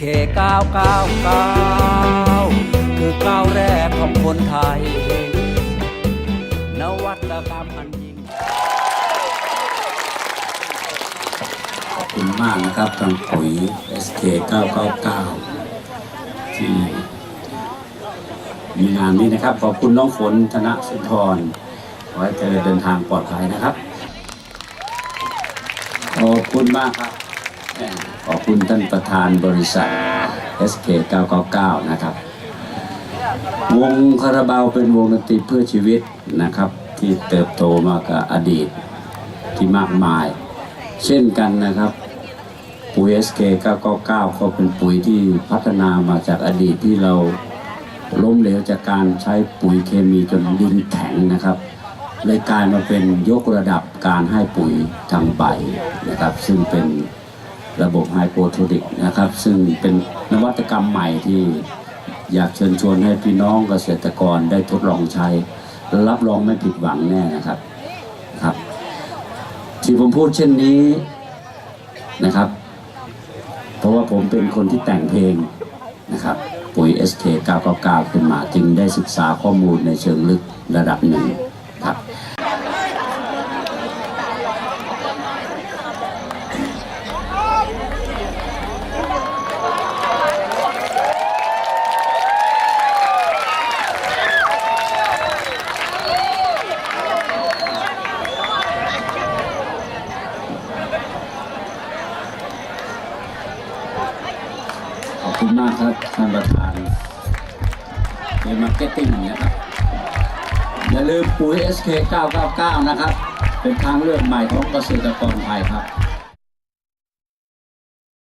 SK 999 คือก้าวแรกของคนไทย นวัตกรรมอันยิ่งขอบคุณมากนะครับทางปุ๋ย SK 999 ที่มีงานนี้นะครับ ขอบคุณน้องฝนธนสุนทรขอให้เธอเดินทางปลอดภัยนะครับ ขอบคุณมากครับ ขอบคุณท่านประธานบริษัท SK 999 นะครับ วงคาราบาวเป็นวงดนตรีเพื่อชีวิตนะครับ ที่เติบโตมากับอดีตที่มากมาย เช่นกันนะครับ ปุ๋ย SK 999 ก็เป็นปุ๋ยที่พัฒนามาจากอดีตที่เราล้มเหลวจากการใช้ปุ๋ยเคมีจนดินแข็งนะครับเลยกลายมาเป็นยกระดับการให้ปุ๋ยทางใบนะครับ ซึ่งเป็น ระบบไฮโปโทนิกนะครับ ซึ่งเป็นนวัตกรรมใหม่ที่อยากเชิญชวนให้พี่น้องเกษตรกรได้ทดลองใช้ รับรองไม่ผิดหวังแน่นะครับครับ ที่ผมพูดเช่นนี้นะครับ เพราะว่าผมเป็นคนที่แต่งเพลงนะครับปุ๋ย SK 999 ขึ้นมาจึงได้ศึกษาข้อมูลในเชิงลึกระดับหนึ่ง อบคุณมากครับท่านประธานในมาร์เก็ตติ้งนะครับอย่าลืมปุ๋ย SK 999 นะครับ เป็นทางเลือกใหม่ของเกษตรกรไทยครับ